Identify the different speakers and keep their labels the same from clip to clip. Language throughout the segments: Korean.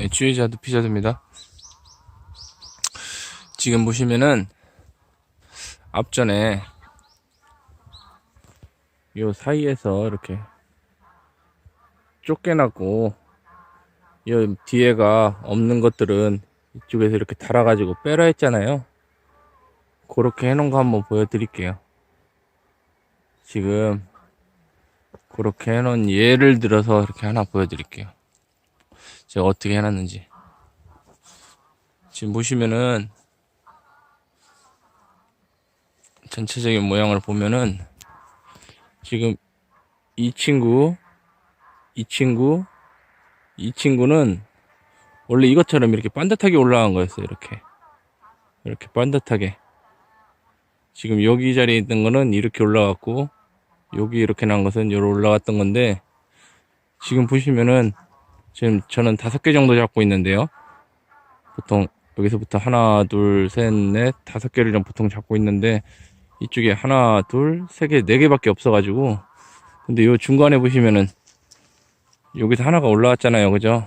Speaker 1: 예, 주의자드 피자드입니다. 지금 보시면은 앞전에 요 사이에서 이렇게 쫓겨나고 요 뒤에가 없는 것들은 이쪽에서 이렇게 달아가지고 빼라 했잖아요. 그렇게 해놓은 거 한번 보여드릴게요. 지금 그렇게 해놓은 예를 들어서 이렇게 하나 보여드릴게요. 제가 어떻게 해놨는지. 지금 보시면은 전체적인 모양을 보면은 지금 이 친구, 이 친구, 이 친구는 원래 이것처럼 이렇게 반듯하게 올라간 거였어요. 이렇게. 이렇게 반듯하게. 지금 여기 자리에 있는 거는 이렇게 올라갔고, 여기 이렇게 난 것은 여기 올라갔던 건데, 지금 보시면은, 지금 저는 다섯 개 정도 잡고 있는데요. 보통, 여기서부터 하나, 둘, 셋, 넷, 다섯 개를 좀 보통 잡고 있는데, 이쪽에 하나, 둘, 세 개, 네 개밖에 없어가지고, 근데 요 중간에 보시면은, 여기서 하나가 올라왔잖아요. 그죠?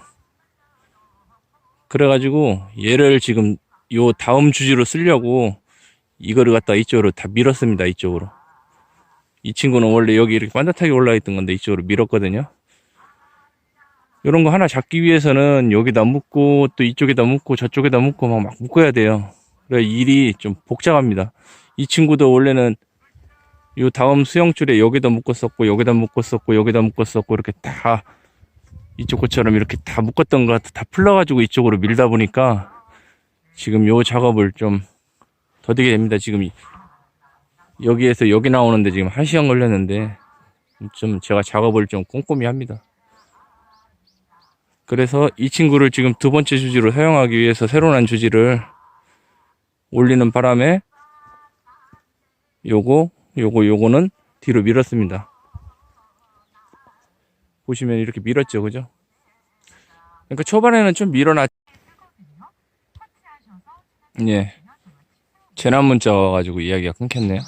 Speaker 1: 그래가지고, 얘를 지금 요 다음 주지로 쓰려고, 이거를 갖다 이쪽으로 다 밀었습니다. 이쪽으로. 이 친구는 원래 여기 이렇게 반듯하게 올라와 있던 건데, 이쪽으로 밀었거든요. 요런 거 하나 잡기 위해서는 여기다 묶고, 또 이쪽에다 묶고, 저쪽에다 묶고, 막, 막 묶어야 돼요. 그래, 일이 좀 복잡합니다. 이 친구도 원래는 요 다음 수영줄에 여기다 묶었었고 여기다 묶었었고 여기다 묶었었고 이렇게 다 이쪽 것처럼 이렇게 다 묶었던 것다 풀러가지고 이쪽으로 밀다 보니까 지금 요 작업을 좀 더디게 됩니다. 지금 이- 여기에서 여기 나오는데 지금 한 시간 걸렸는데 좀 제가 작업을 좀 꼼꼼히 합니다. 그래서 이 친구를 지금 두 번째 주지로 사용하기 위해서 새로 난 주지를 올리는 바람에 요거, 요거, 요거는 뒤로 밀었습니다. 보시면 이렇게 밀었죠, 그죠? 그러니까 초반에는 좀 밀어놨, 예. 재난 문자 와가지고 이야기가 끊겼네요.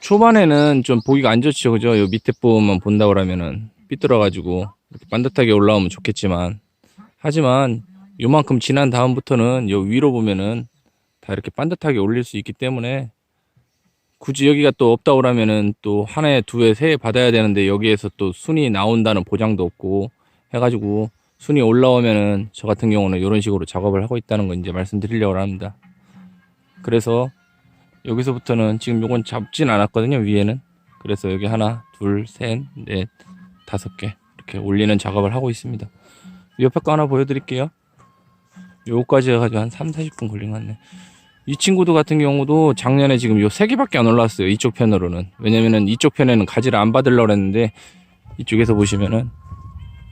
Speaker 1: 초반에는 좀 보기가 안 좋죠, 그죠? 요 밑에 부분만 본다 그러면은 삐뚤어가지고 반듯하게 올라오면 좋겠지만, 하지만 요만큼 지난 다음부터는 요 위로 보면은 다 이렇게 반듯하게 올릴 수 있기 때문에 굳이 여기가 또 없다 그러면은 또 한 해, 두 해, 세 해 받아야 되는데 여기에서 또 순이 나온다는 보장도 없고 해가지고 순이 올라오면은 저 같은 경우는 이런 식으로 작업을 하고 있다는 거 이제 말씀드리려고 합니다. 그래서 여기서부터는 지금 요건 잡진 않았거든요, 위에는. 그래서 여기 하나, 둘, 셋, 넷, 다섯 개 이렇게 올리는 작업을 하고 있습니다. 옆에 거 하나 보여드릴게요. 요거까지 해가지고 한 3, 40분 걸린 것 같네. 이 친구도 같은 경우도 작년에 지금 요 세 개밖에 안 올라왔어요. 이쪽 편으로는. 왜냐면은 이쪽 편에는 가지를 안 받으려고 했는데 이쪽에서 보시면은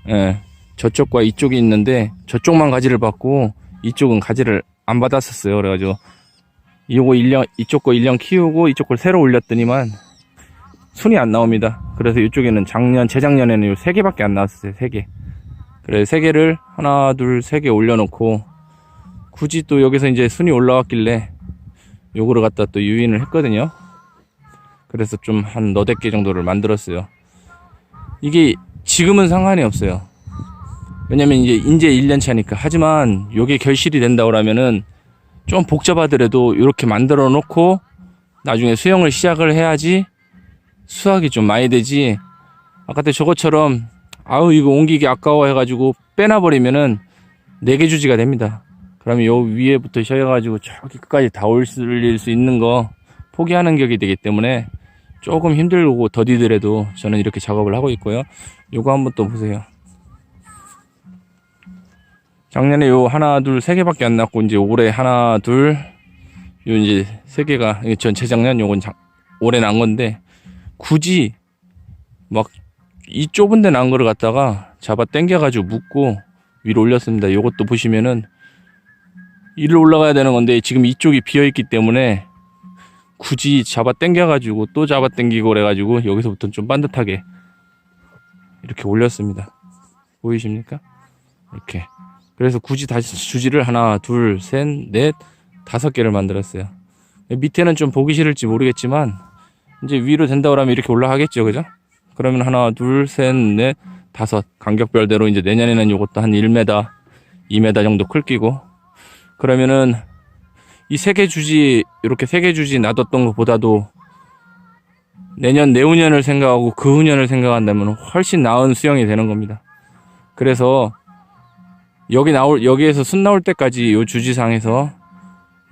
Speaker 1: 예. 저쪽과 이쪽이 있는데 저쪽만 가지를 받고 이쪽은 가지를 안 받았었어요. 그래가지고 이거 1년 이쪽 거 1년 키우고 이쪽 걸 새로 올렸더니만 순이 안 나옵니다. 그래서 이쪽에는 작년 재작년에는 요세 개밖에 안 나왔어요. 세 개. 그래서 세 개를 하나 둘 세 개 올려놓고 굳이 또 여기서 이제 순이 올라왔길래 요거를 갖다 또 유인을 했거든요. 그래서 좀 한 너댓 개 정도를 만들었어요. 이게 지금은 상관이 없어요. 왜냐면 이제 인제 1년 차니까. 하지만 요게 결실이 된다 그러면은 좀 복잡하더라도 이렇게 만들어 놓고 나중에 수영을 시작을 해야지 수확이 좀 많이 되지. 아까 때 저것처럼 아우 이거 옮기기 아까워 해가지고 빼놔버리면은 네개 주지가 됩니다. 그러면 요 위에부터 시작해가지고 저기 끝까지 다 올릴 수 있는 거 포기하는 격이 되기 때문에 조금 힘들고 더디더라도 저는 이렇게 작업을 하고 있고요. 요거 한번 또 보세요. 작년에 요 하나 둘 세 개밖에 안 났고 이제 올해 하나 둘 요 이제 세 개가 이게 전 재작년 요건 작- 올해 난 건데 굳이 막 이 좁은 데난 거를 갖다가 잡아 당겨가지고 묶고 위로 올렸습니다. 요것도 보시면은 일로 올라가야 되는 건데 지금 이쪽이 비어 있기 때문에 굳이 잡아 당겨가지고 또 잡아 당기고 그래가지고 여기서부터 좀 반듯하게 이렇게 올렸습니다. 보이십니까? 이렇게. 그래서 굳이 다시 주지를 하나, 둘, 셋, 넷, 다섯 개를 만들었어요. 밑에는 좀 보기 싫을지 모르겠지만 이제 위로 된다 그러면 이렇게 올라가겠죠, 그죠? 그러면 하나, 둘, 셋, 넷, 다섯 간격별대로 이제 내년에는 요것도 한 1m, 2m 정도 클 끼고 그러면은 이 세 개 주지 이렇게 세 개 주지 놔뒀던 것보다도 내년 내후년을 생각하고 그 후년을 생각한다면 훨씬 나은 수영이 되는 겁니다. 그래서 여기 나올 여기에서 순 나올 때까지 요 주지상에서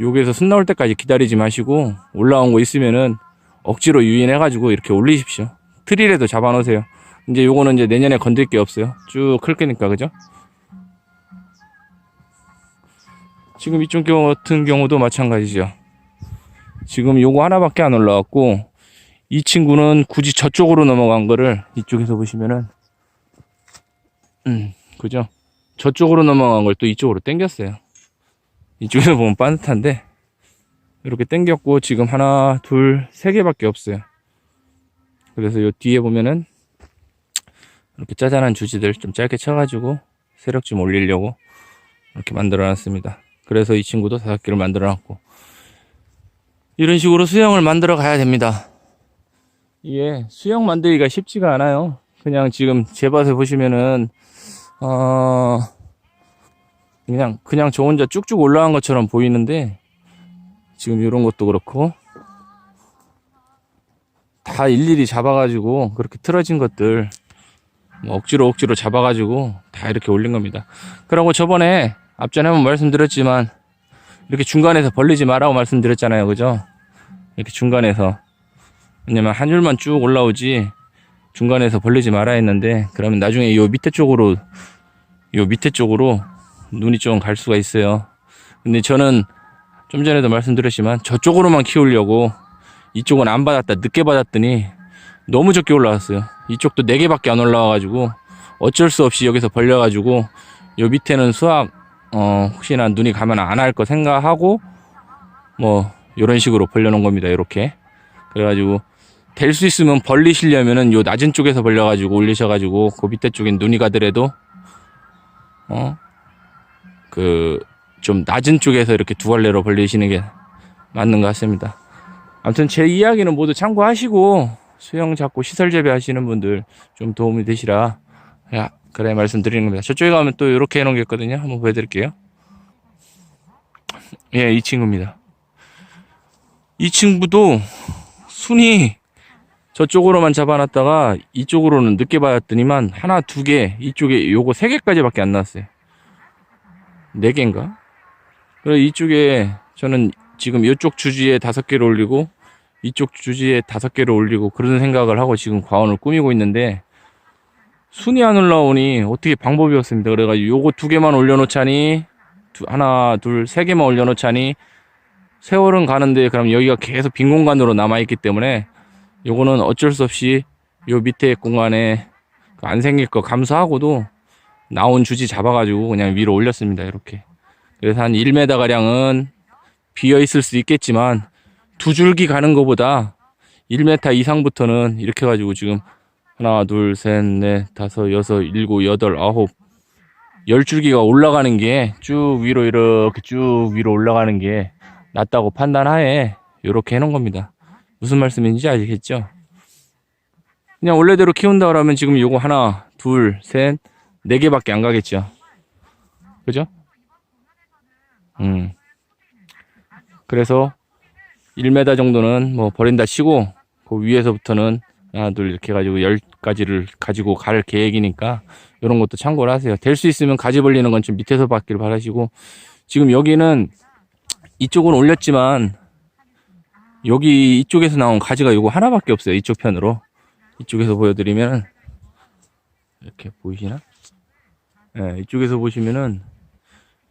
Speaker 1: 여기에서 순 나올 때까지 기다리지 마시고 올라온 거 있으면은 억지로 유인해 가지고 이렇게 올리십시오. 트릴에도 잡아 놓으세요. 이제 요거는 이제 내년에 건들 게 없어요. 쭉 클 거니까 그죠? 지금 이쪽 같은 경우도 마찬가지죠. 지금 요거 하나밖에 안 올라왔고 이 친구는 굳이 저쪽으로 넘어간 거를 이쪽에서 보시면은 음 그죠? 저쪽으로 넘어간 걸 또 이쪽으로 당겼어요. 이쪽에서 보면 빠듯한데 이렇게 당겼고 지금 하나 둘 세 개밖에 없어요. 그래서 요 뒤에 보면은 이렇게 짜잔한 주지들 좀 짧게 쳐가지고 세력 좀 올리려고 이렇게 만들어 놨습니다. 그래서 이 친구도 다섯 개를 만들어 놨고 이런 식으로 수영을 만들어 가야 됩니다. 이게 수영 만들기가 쉽지가 않아요. 그냥 지금 제 밭에 보시면은 어 그냥 그냥 저 혼자 쭉쭉 올라간 것처럼 보이는데 지금 이런 것도 그렇고 다 일일이 잡아가지고 그렇게 틀어진 것들 뭐 억지로 억지로 잡아가지고 다 이렇게 올린 겁니다. 그리고 저번에 앞전에 한번 말씀드렸지만 이렇게 중간에서 벌리지 말라고 말씀드렸잖아요, 그죠? 이렇게 중간에서 왜냐면 한 줄만 쭉 올라오지 중간에서 벌리지 말아 했는데 그러면 나중에 요 밑에 쪽으로 요 밑에 쪽으로 눈이 좀 갈 수가 있어요. 근데 저는 좀 전에도 말씀드렸지만 저쪽으로만 키우려고 이쪽은 안 받았다 늦게 받았더니 너무 적게 올라왔어요. 이쪽도 4개밖에 안 올라와가지고 어쩔 수 없이 여기서 벌려가지고 요 밑에는 수학 어 혹시나 눈이 가면 안 할 거 생각하고 뭐 요런 식으로 벌려놓은 겁니다. 이렇게 그래가지고 될 수 있으면 벌리시려면은 요 낮은 쪽에서 벌려가지고 올리셔가지고 그 밑에 쪽엔 눈이 가더라도 어 그 좀 낮은 쪽에서 이렇게 두 갈래로 벌리시는 게 맞는 것 같습니다. 아무튼 제 이야기는 모두 참고하시고 수영 잡고 시설 재배하시는 분들 좀 도움이 되시라 야 그래 말씀드리는 겁니다. 저쪽에 가면 또 이렇게 해놓은 게 있거든요. 한번 보여드릴게요. 예, 이 친구입니다. 이 친구도 순이 저쪽으로만 잡아놨다가 이쪽으로는 늦게 받았더니만 하나 두 개 이쪽에 요거 세 개까지밖에 안 나왔어요. 네 개인가? 이쪽에 저는 지금 이쪽 주지에 다섯 개를 올리고 이쪽 주지에 다섯 개를 올리고 그런 생각을 하고 지금 과원을 꾸미고 있는데 순이 안 올라오니 어떻게 방법이 없습니다. 그래가지고 요거 두 개만 올려놓자니 두- 하나 둘 세 개만 올려놓자니 세월은 가는데 그럼 여기가 계속 빈 공간으로 남아있기 때문에 요거는 어쩔 수 없이 요 밑에 공간에 그안 생길 거 감수하고도 나온 주지 잡아가지고 그냥 위로 올렸습니다. 이렇게. 그래서 한 1m 가량은 비어 있을 수 있겠지만 두 줄기 가는 것보다 1m 이상부터는 이렇게 가지고 지금 하나, 둘, 셋, 넷, 다섯, 여섯, 일곱, 여덟, 아홉, 열 줄기가 올라가는 게 쭉 위로 이렇게 쭉 위로 올라가는 게 낫다고 판단하에 이렇게 해놓은 겁니다. 무슨 말씀인지 아시겠죠? 그냥 원래대로 키운다 그러면 지금 요거 하나, 둘, 셋, 네 개밖에 안 가겠죠. 그죠? 음. 그래서 1m 정도는 뭐 버린다 치고 그 위에서부터는 하나 둘 이렇게 해가지고 10가지를 가지고 갈 계획이니까 이런 것도 참고를 하세요. 될 수 있으면 가지 벌리는 건 좀 밑에서 받기를 바라시고 지금 여기는 이쪽은 올렸지만 여기 이쪽에서 나온 가지가 요거 하나밖에 없어요. 이쪽 편으로 이쪽에서 보여드리면 이렇게 보이시나? 예, 이쪽에서 보시면은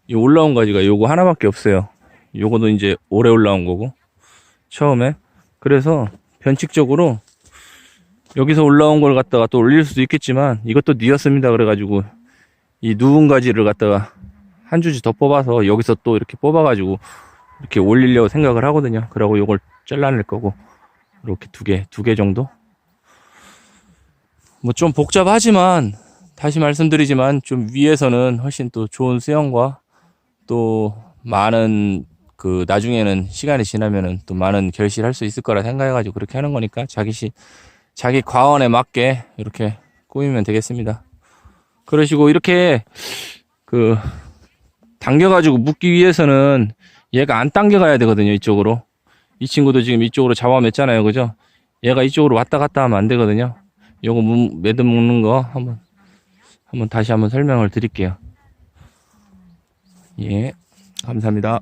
Speaker 1: 이 올라온 가지가 요거 하나밖에 없어요. 요거도 이제 올해 올라온 거고 처음에 그래서 변칙적으로 여기서 올라온 걸 갖다가 또 올릴 수도 있겠지만 이것도 뉘었습니다. 그래가지고 이 누운 가지를 갖다가 한 주지 더 뽑아서 여기서 또 이렇게 뽑아가지고 이렇게 올리려고 생각을 하거든요. 그러고 요걸 잘라낼 거고 이렇게 두 개, 두 개 정도. 뭐 좀 복잡하지만 다시 말씀드리지만 좀 위에서는 훨씬 또 좋은 수영과 또 많은 그 나중에는 시간이 지나면은 또 많은 결실할 수 있을 거라 생각해가지고 그렇게 하는 거니까 자기 시 자기 과원에 맞게 이렇게 꾸미면 되겠습니다. 그러시고 이렇게 그 당겨가지고 묶기 위해서는 얘가 안 당겨가야 되거든요, 이쪽으로. 이 친구도 지금 이쪽으로 잡아맸잖아요, 그죠? 얘가 이쪽으로 왔다 갔다 하면 안 되거든요. 요거 문- 매듭 묶는 거 한번, 한번 다시 한번 설명을 드릴게요. 예, 감사합니다.